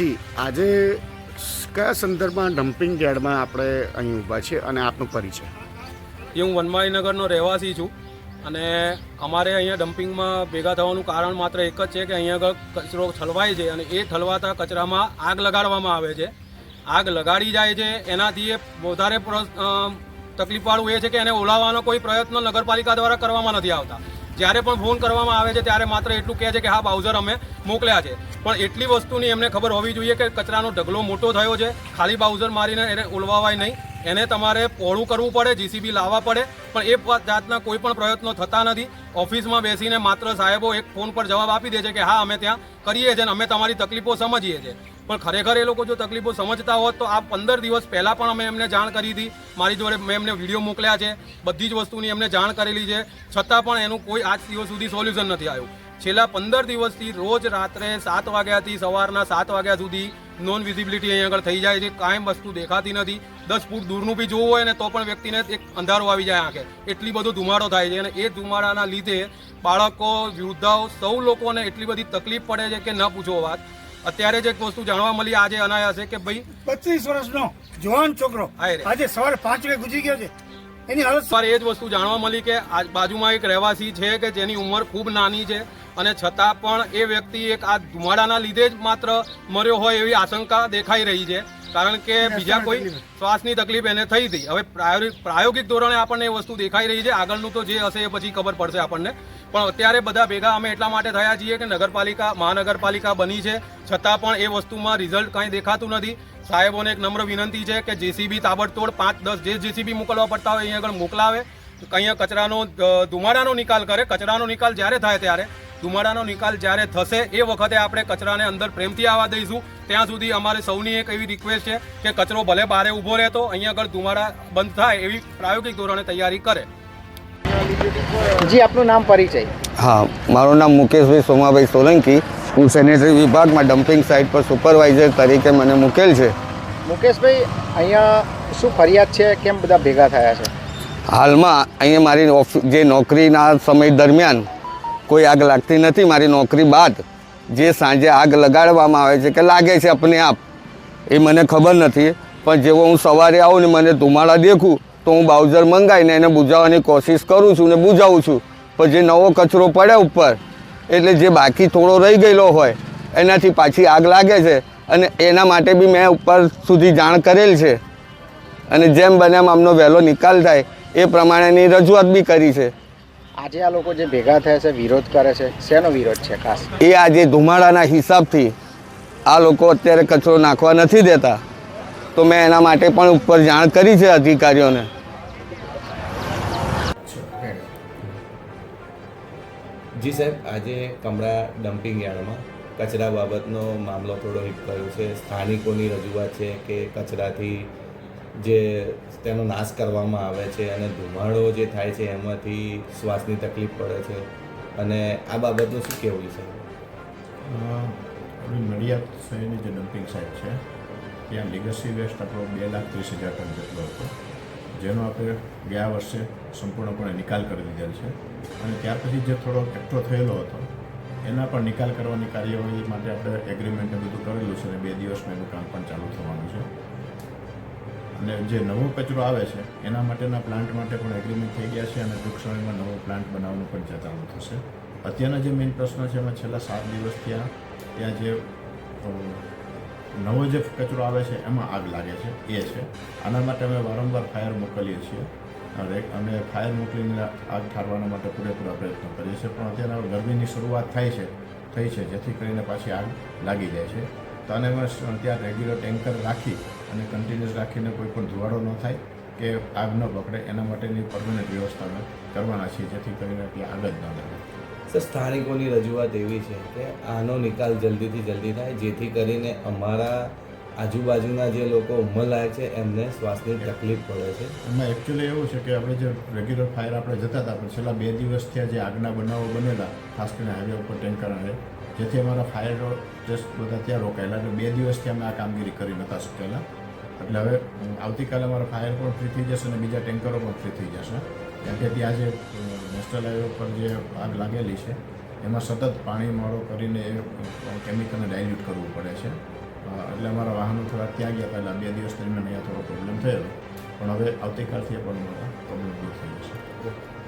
જી, આજે કયા સંદર્ભમાં ડમ્પિંગ યાર્ડમાં આપણે અહીં ઊભા છીએ અને આપનો પરિચય? એ હું વનમાળીનગરનો રહેવાસી છું અને અમારે અહીંયા ડમ્પિંગમાં ભેગા થવાનું કારણ માત્ર એક જ છે કે અહીંયા આગળ કચરો ઠલવાય છે અને એ ઠલવાતા કચરામાં આગ લગાડવામાં આવે છે. આગ લગાડી જાય છે, એનાથી એ વધારે તકલીફવાળું એ છે કે એને ઓલાવવાનો કોઈ પ્રયત્ન નગરપાલિકા દ્વારા કરવામાં નથી આવતા. જ્યારે પણ ફોન કરવામાં આવે છે ત્યારે માત્ર એટલું કહે છે કે હા બાઉઝર અમે મોકલ્યા છે. પણ એટલી વસ્તુની એમને ખબર હોવી જોઈએ કે કચરાનો ઢગલો મોટો થયો છે. ખાલી બાઉઝર મારીને એને ઉલવાવાય નહીં. એને તમારે પહોળું કરવું પડે જીસીબી લાવવા પડે. પણ એ જાતના કોઈ પણ પ્રયત્નો થતા નથી. ઓફિસમાં બેસીને માત્ર સાહેબો એક ફોન પર જવાબ આપી દે છે કે હા, અમે ત્યાં કરીએ છીએ અને અમે તમારી તકલીફો સમજીએ છીએ. પણ ખરેખર એ લોકો જો તકલીફો સમજતા હોત તો આ પંદર દિવસ પહેલાં પણ અમે એમને જાણ કરી હતી. મારી જોડે મેં એમને વીડિયો મોકલ્યા છે. બધી જ વસ્તુની એમને જાણ કરેલી છે. છતાં પણ એનું કોઈ આજ દિવસ સુધી સોલ્યુશન નથી આવ્યું. છેલ્લા પંદર દિવસથી રોજ રાત્રે સાત વાગ્યાથી સવારના સાત વાગ્યા સુધી નોન વિઝિબિલિટી અહીં આગળ થઈ જાય છે. કાંઈ વસ્તુ દેખાતી નથી. દસ ફૂટ દૂરનું બી જોવું હોય ને તો પણ વ્યક્તિને એક અંધારો આવી જાય આંખે. એટલી બધો ધુમાડો થાય છે અને એ ધુમાડાના લીધે બાળકો, વૃદ્ધાઓ, સૌ લોકોને એટલી બધી તકલીફ પડે છે કે ન પૂછો વાત. અત્યારે જ એક વસ્તુ જાણવા મળી આજે અનાયાસે કે ભાઈ પચીસ વર્ષનો જવાન છોકરો આજે સવારે પાંચ વાગે ગુજરી ગયો છે. એની હાલત સર એ જ વસ્તુ જાણવા મળી કે આ બાજુમાં એક રહેવાસી છે કે જેની ઉંમર ખૂબ નાની છે અને છતાં પણ એ વ્યક્તિ એક આ ધુમાડાના લીધે જ માત્ર મર્યો હોય એવી આશંકા દેખાઈ રહી છે. કારણ કે બીજા કોઈ શ્વાસની તકલીફ એને થઈ હતી. હવે પ્રાયોગિક ધોરણે આપણને એ વસ્તુ દેખાઈ રહી છે. આગળનું તો જે હશે એ પછી ખબર પડશે આપણને. પણ અત્યારે બધા ભેગા અમે એટલા માટે થયા છીએ કે નગરપાલિકા મહાનગરપાલિકા બની છે. છતાં પણ એ વસ્તુમાં રિઝલ્ટ કાંઈ દેખાતું નથી. સાહેબોને એક નમ્ર વિનંતી છે કે જેસીબી તાબડતોડ પાંચ દસ જે જેસીબી મોકલવા પડતા હોય અહીંયા આગળ મોકલાવે. અહીંયા કચરાનો ધુમાડાનો નિકાલ કરે. કચરાનો નિકાલ જ્યારે થાય ત્યારે ધુમાડાનો નિકાલ જ્યારે થશે એ વખતે આપણે કચરાને અંદર પ્રેમથી આવવા દઈશું. ત્યાં સુધી અમારે સૌની એક એવી રિક્વેસ્ટ છે કે કચરો ભલે બારે ઊભો રહેતો અહીંયા આગળ ધુમાડા બંધ થાય એવી પ્રાયોગિક ધોરણે તૈયારી કરે. જી આપનું નામ પરિચય. હા મારું નામ મુકેશભાઈ સોમાભાઈ સોલંકી હું સેનેટરી વિભાગમાં ડમ્પિંગ સાઇટ પર સુપરવાઇઝર તરીકે મને મૂકેલ છે. મુકેશભાઈ અહીંયા શું ફરિયાદ છે? કેમ બધા ભેગા થયા છે? હાલમાં અહીંયા મારી જે નોકરીના સમય દરમિયાન કોઈ આગ લાગતી નથી, મારી નોકરી બાદ જે સાંજે આગ લગાડવામાં આવે છે કે લાગે છે આપને આપ, એ મને ખબર નથી. પણ જેવો હું સવારે આવું ને મને ધુમાડા દેખું, તો હું બાઉઝર મંગાવીને એને બુઝાવવાની કોશિશ કરું છું ને બુઝાવું છું. પણ જે નવો કચરો પડે ઉપર, એટલે જે બાકી થોડો રહી ગયેલો હોય, એનાથી પાછી આગ લાગે છે અને એના માટે બી મેં ઉપર સુધી જાણ કરેલ છે. અને જેમ બને આમનો વહેલો નિકાલ થાય, એ પ્રમાણેની રજૂઆત બી કરી છે. આજે આ લોકો જે ભેગા થયા છે વિરોધ કરે છે શેનો વિરોધ છે ખાસ? એ આજે ધુમાડાના હિસાબથી આ લોકો અત્યારે કચરો નાખવા નથી દેતા. તો મેં એના માટે પણ ઉપર જાણ કરી છે અધિકારીઓને. જી સાહેબ આજે કમળા ડમ્પિંગ યાર્ડમાં કચરા બાબતનો મામલો થોડો હિટ કર્યો છે. સ્થાનિકોની રજૂઆત છે કે કચરાથી જે તેનો નાશ કરવામાં આવે છે અને ધુમાડો જે થાય છે એમાંથી શ્વાસની તકલીફ પડે છે. અને આ બાબતનું શું કહેવું છે? નડિયાદ શહેરની જે ડમ્પિંગ સાઇટ છે, ત્યાં લીગસી વેસ્ટ આપણો બે લાખ ત્રીસ હજાર ટન જેટલો હતો. જેનો આપણે ગયા વર્ષે સંપૂર્ણપણે નિકાલ કરી દીધેલ છે. અને ત્યાર પછી જે થોડો એકઠો થયેલો હતો, એના પણ નિકાલ કરવાની કાર્યવાહી માટે આપણે એગ્રીમેન્ટ બધું કરેલું છે અને બે દિવસમાં એનું કામ પણ ચાલુ થવાનું છે. અને જે નવો કચરો આવે છે, એના માટેના પ્લાન્ટ માટે પણ એગ્રીમેન્ટ થઈ ગયા છે અને સમયમાં નવો પ્લાન્ટ બનાવવાનું પણ ચાલુ થશે. અત્યારના જે મેઇન પ્રશ્ન છે, એમાં છેલ્લા સાત દિવસ ત્યાં ત્યાં જે નવો જે કચરો આવે છે, એમાં આગ લાગે છે, એ છે. આના માટે અમે વારંવાર ફાયર મોકલીએ છીએ. અને ફાયર મોકલીને આગ ઠારવાના માટે પૂરેપૂરા પ્રયત્ન કરીએ છીએ. પણ અત્યારે ગરમીની શરૂઆત થાય છે, થઈ છે, જેથી કરીને પાછી આગ લાગી જાય છે. તો અને અમે ત્યાં રેગ્યુલર ટેન્કર રાખી અને કન્ટિન્યુઅસ રાખીને કોઈ પણ ધુવાડો ન થાય કે આગ ન પકડે એના માટેની પરમનન્ટ વ્યવસ્થા અમે કરવાના છીએ જેથી કરીને ત્યાં આગ જ ન લાગે. સર સ્થાનિકોની રજૂઆત એવી છે કે આનો નિકાલ જલ્દીથી જલ્દી થાય જેથી કરીને અમારા આજુબાજુના જે લોકો ઉંમરલાયક છે એમને શ્વાસની તકલીફ પડે છે. એમાં એકચ્યુઅલી એવું છે કે આપણે જે રેગ્યુલર ફાયર આપણે જતા હતા પણ છેલ્લા બે દિવસ થયા જે આગના બનાવો બનેલા ખાસ કરીને હાઈવે ઉપર ટેન્કર આવે જેથી અમારા ફાયર ટેસ્ટ બધા ત્યાં રોકાયેલા એટલે બે દિવસથી અમે આ કામગીરી કરી નહોતા શકેલા એટલે હવે આવતીકાલે અમારા ફાયર પણ ફ્રી થઈ જશે અને બીજા ટેન્કરો પણ ફ્રી થઈ જશે. કેમ કે ત્યાં જે નેશનલ હાઈવે પર જે આગ લાગેલી છે, એમાં સતત પાણી માળો કરીને એ કેમિકલને ડાયલ્યુટ કરવું પડે છે. એટલે અમારા વાહનો થોડા ત્યાં ગયા પહેલાં, બે દિવસ દરમિયાન અહીંયા થોડો પ્રોબ્લેમ થયો પણ હવે આવતીકાલથી પણ પ્રોબ્લેમ દૂર થઈ